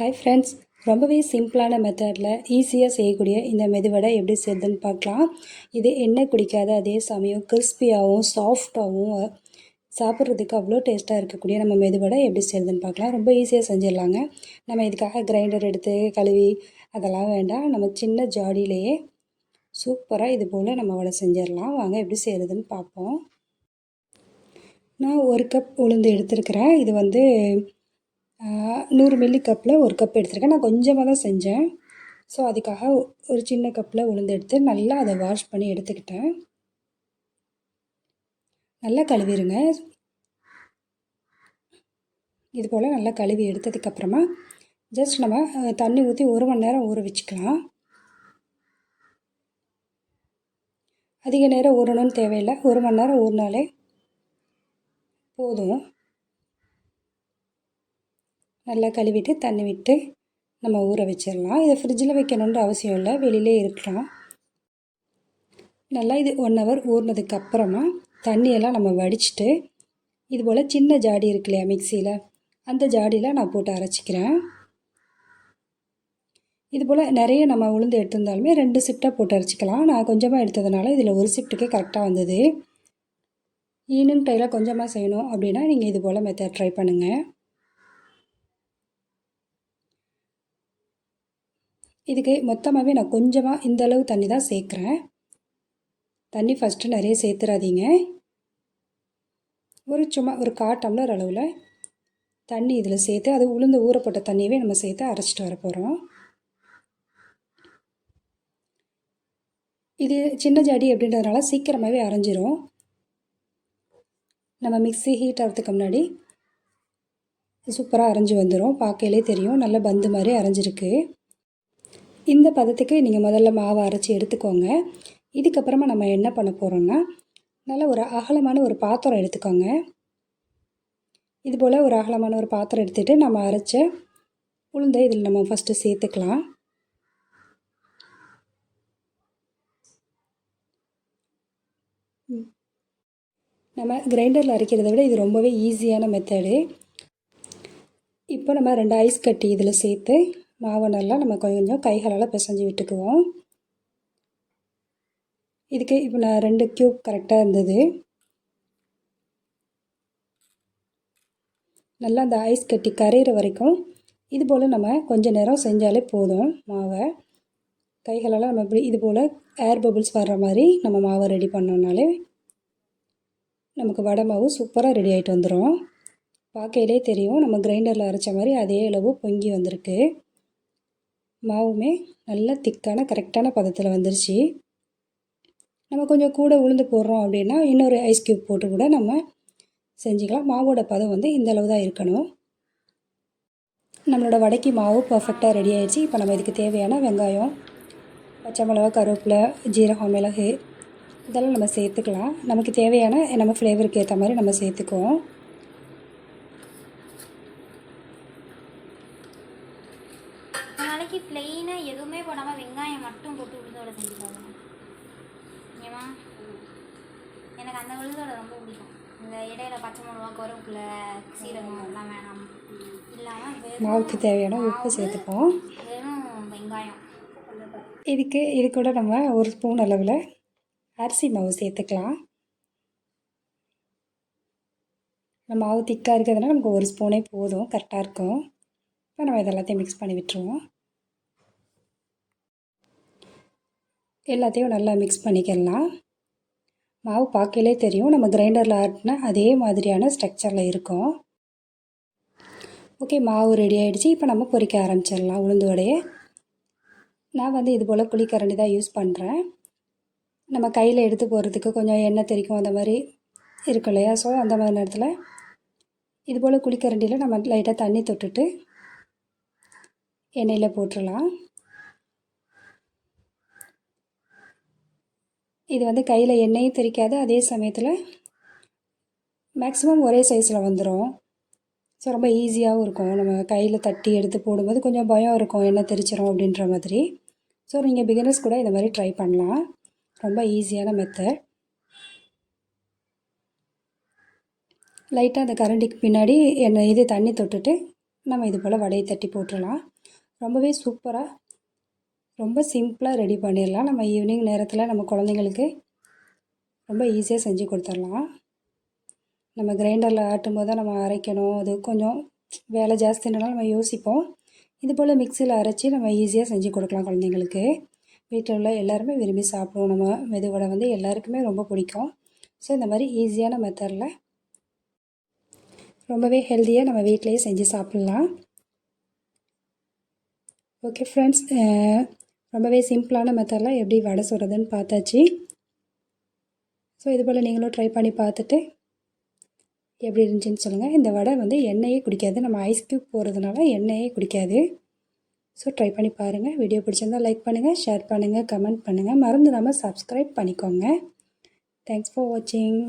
Hi friends ரொம்பவே சிம்பிளான மெத்தடில் ஈஸியாக செய்யக்கூடிய இந்த மெதுவடை எப்படி செய்யுதுன்னு பார்க்கலாம். இது எண்ணெய் குடிக்காத அதே சமயம் கிறிஸ்பியாகவும் சாஃப்டாகவும் சாப்பிட்றதுக்கு அவ்வளோ டேஸ்ட்டாக இருக்கக்கூடிய நம்ம மெதுவடை எப்படி செய்யுதுன்னு பார்க்கலாம். ரொம்ப ஈஸியாக செஞ்சிடலாங்க. நம்ம இதுக்காக கிரைண்டர் எடுத்து கழுவி அதெல்லாம் வேண்டாம். நம்ம சின்ன ஜாடியிலேயே சூப்பராக இது போல் நம்ம வடை செஞ்சிடலாம். வாங்க எப்படி செய்கிறதுன்னு பார்ப்போம். நான் ஒரு கப் உளுந்து எடுத்துருக்கிறேன். இது வந்து நூறு மில்லி கப்பில் ஒரு கப் எடுத்திருக்கேன். நான் கொஞ்சமாக தான் செஞ்சேன். ஸோ அதுக்காக ஒரு சின்ன கப்பில் உளுந்து எடுத்து நல்லா அதை வாஷ் பண்ணி எடுத்துக்கிட்டேன். நல்லா கழுவிடுங்க இது போல் நல்லா கழுவி எடுத்ததுக்கப்புறமா ஜஸ்ட் நம்ம தண்ணி ஊற்றி ஒரு மணி நேரம் ஊற வச்சுக்கலாம். அதிக நேரம் ஊறணும்னு தேவையில்லை. ஒரு மணி நேரம் ஊறினாலே போதும். நல்லா கழுவிட்டு தண்ணி விட்டு நம்ம ஊற வச்சிடலாம். இதை ஃப்ரிட்ஜில் வைக்கணுன்ற அவசியம் இல்லை. வெளியிலே இருக்கலாம். நல்லா இது ஒன் ஹவர் ஊறினதுக்கு அப்புறமா தண்ணியெல்லாம் நம்ம வடிச்சிட்டு இது போல் சின்ன ஜாடி இருக்கு இல்லையா மிக்சியில் அந்த ஜாடியில் நான் போட்டு அரைச்சிக்கிறேன். இது போல் நிறைய நம்ம உளுந்து எடுத்திருந்தாலுமே ரெண்டு ஷிஃப்டாக போட்டு அரைச்சிக்கலாம். நான் கொஞ்சமாக எடுத்ததுனால இதில் ஒரு ஷிஃப்ட்டுக்கே கரெக்டாக வந்தது. ஈவினிங் டைலாக கொஞ்சமாக செய்யணும் அப்படின்னா நீங்கள் இது போல் மெத்தட் ட்ரை பண்ணுங்கள் இதுக்கு மொத்தமாகவே நான் கொஞ்சமாக இந்த அளவு தண்ணி தான் சேர்க்குறேன். தண்ணி ஃபஸ்ட்டு நிறைய சேர்த்துறாதீங்க. ஒரு சும்மா ஒரு கா டம்ளர் அளவில் தண்ணி இதில் சேர்த்து அது உளுந்து ஊறப்பட்ட தண்ணியவே நம்ம சேர்த்து அரைச்சிட்டு வர போகிறோம் இது சின்ன ஜாடி அப்படின்றதுனால சீக்கிரமாகவே அரைஞ்சிரும். நம்ம மிக்ஸி ஹீட் ஆகிறதுக்கு முன்னாடி சூப்பராக அரைஞ்சி வந்துடும் பார்க்கையிலே தெரியும். நல்ல பந்து மாதிரி அரைஞ்சிருக்கு. இந்த பதத்துக்கு நீங்கள் முதல்ல மாவை அரைச்சி எடுத்துக்கோங்க. இதுக்கப்புறமா நம்ம என்ன பண்ண போகிறோம்னா நல்ல ஒரு அகலமான ஒரு பாத்திரம் எடுத்துக்கோங்க. இது போல் ஒரு அகலமான ஒரு பாத்திரம் எடுத்துகிட்டு நம்ம அரைச்ச உளுந்தை இதில் நம்ம ஃபஸ்ட்டு சேர்த்துக்கலாம். நம்ம கிரைண்டரில் அரைக்கிறத விட இது ரொம்பவே ஈஸியான மெத்தடு இப்போ நம்ம ரெண்டு ஐஸ் கட்டி இதில் சேர்த்து மாவை நல்லா நம்ம கொஞ்சம் கைகளால் பிசைஞ்சு விட்டுக்குவோம். இதுக்கு இப்போ நான் ரெண்டு க்யூப் கரெக்டாக இருந்தது. நல்லா அந்த ஐஸ் கட்டி கரையிற வரைக்கும் இது போல் நம்ம கொஞ்ச நேரம் செஞ்சாலே போதும் மாவை. கைகளால் நம்ம இப்படி இது போல் ஏர் பபுள்ஸ் வர்ற மாதிரி நம்ம மாவை ரெடி பண்ணோம்னாலே நமக்கு வடை மாவு சூப்பராக ரெடி ஆகிட்டு வந்துடும் பார்க்கையிலே தெரியும் நம்ம கிரைண்டரில் அரைச்ச மாதிரி அதே அளவு பொங்கி வந்திருக்கு. மாவுமே நல்லா திக்கான கரெக்டான பதத்தில் வந்துருச்சு. நம்ம கொஞ்சம் கூட உளுந்து போடுறோம் அப்படின்னா இன்னொரு ஐஸ் க்யூப் போட்டு கூட நம்ம செஞ்சுக்கலாம். மாவோட பதம் வந்து இந்த அளவு தான் இருக்கணும். நம்மளோட வடைக்கு மாவு பர்ஃபெக்டாக ரெடி ஆகிடுச்சு இப்போ நம்ம இதுக்கு தேவையான வெங்காயம் பச்சை மிளகா கருவேப்பிலை ஜீரகம் மிளகு இதெல்லாம் நம்ம சேர்த்துக்கலாம். நமக்கு தேவையான நம்ம ஃப்ளேவருக்கு ஏற்ற மாதிரி நம்ம சேர்த்துக்குவோம். எனக்கு அந்த உளுந்தோட ரொம்ப பிடிக்கும். இந்த இடையில பச்சை மிளகா கருவேப்பிலை சீரகம் எல்லாம் வேணாம். இல்லாமல் மாவுக்கு தேவையான உப்பு சேர்த்துப்போம். வெறும் வெங்காயம். இதுக்கு இது கூட நம்ம ஒரு ஸ்பூன் அளவில் அரிசி மாவு சேர்த்துக்கலாம். நம்ம மாவு திக்காக இருக்கிறதுனால நமக்கு ஒரு ஸ்பூனே போதும் கரெக்டாக இருக்கும். இப்போ நம்ம இதெல்லாத்தையும் மிக்ஸ் பண்ணி விட்டுருவோம். எல்லாத்தையும் நல்லா மிக்ஸ் பண்ணிக்கலாம். மாவு பார்க்கலே தெரியும். நம்ம கிரைண்டரில் ஆட்டினா அதே மாதிரியான ஸ்ட்ரக்சரில் இருக்கும். ஓகே மாவு ரெடி ஆகிடுச்சு இப்போ நம்ம பொரிக்க ஆரம்பிச்சிடலாம் உளுந்து வடையை. நான் வந்து இது போல் குழிக்கரண்டி தான் யூஸ் பண்ணுறேன் நம்ம கையில் எடுத்து போகிறதுக்கு கொஞ்சம் எண்ணெய் தெரிக்கும் அந்த மாதிரி இருக்கும் இல்லையா? ஸோ அந்த மாதிரி நேரத்தில் இது போல் குழிக்கரண்டியில் நம்ம லைட்டாக தண்ணி தொட்டுட்டு எண்ணெயில் போட்டுடலாம். இது வந்து கையில் எண்ணெயும் தெரிக்காது அதே சமயத்தில் மேக்ஸிமம் ஒரே சைஸில் வந்துடும் ஸோ ரொம்ப ஈஸியாகவும் இருக்கும். நம்ம கையில் தட்டி எடுத்து போடும்போது கொஞ்சம் பயம் இருக்கும். எண்ணெய் தெரிச்சிடும் அப்படின்ற மாதிரி. ஸோ நீங்கள் பிகினர்ஸ் கூட இந்த மாதிரி ட்ரை பண்ணலாம். ரொம்ப ஈஸியான மெத்தட் லைட்டாக அந்த கரண்டிக்கு பின்னாடி என்ன இது தண்ணி தொட்டுட்டு நம்ம இது போல் வடையை தட்டி போட்டுடலாம் ரொம்பவே சூப்பராக ரொம்ப சிம்பிளாக ரெடி பண்ணிடலாம். நம்ம ஈவினிங் நேரத்தில் நம்ம குழந்தைங்களுக்கு ரொம்ப ஈஸியாக செஞ்சு கொடுத்துடலாம். நம்ம கிரைண்டரில் ஆட்டும் போது தான் நம்ம அரைக்கணும். அது கொஞ்சம் வேலை ஜாஸ்தினாலும் நம்ம யோசிப்போம். இது போல் மிக்சியில் அரைச்சி நம்ம ஈஸியாக செஞ்சு கொடுக்கலாம் குழந்தைங்களுக்கு. வீட்டில் உள்ள எல்லாருமே விரும்பி சாப்பிடுவோம். நம்ம மெதுவடை வந்து எல்லாருக்குமே ரொம்ப பிடிக்கும். ஸோ இந்த மாதிரி ஈஸியான மெத்தடில் ரொம்பவே ஹெல்த்தியாக நம்ம வீட்டிலேயே செஞ்சு சாப்பிட்லாம். ஓகே ஃப்ரெண்ட்ஸ் ரொம்பவே சிம்பிளான மெத்தடில் எப்படி வடை சுடுறதுன்னு பார்த்தாச்சு. ஸோ இது போல் நீங்களும் ட்ரை பண்ணி பார்த்துட்டு எப்படி இருந்துச்சுன்னு சொல்லுங்கள் இந்த வடை வந்து எண்ணெயே குடிக்காது. நம்ம ஐஸ் க்யூப் போகிறதுனால எண்ணெயே குடிக்காது. ஸோ ட்ரை பண்ணி பாருங்கள் வீடியோ பிடிச்சிருந்தால் லைக் பண்ணுங்கள் ஷேர் பண்ணுங்கள் கமெண்ட் பண்ணுங்கள் மறந்துடாமல் சப்ஸ்கிரைப் பண்ணிக்கோங்க. தேங்க்ஸ் ஃபார் வாட்சிங்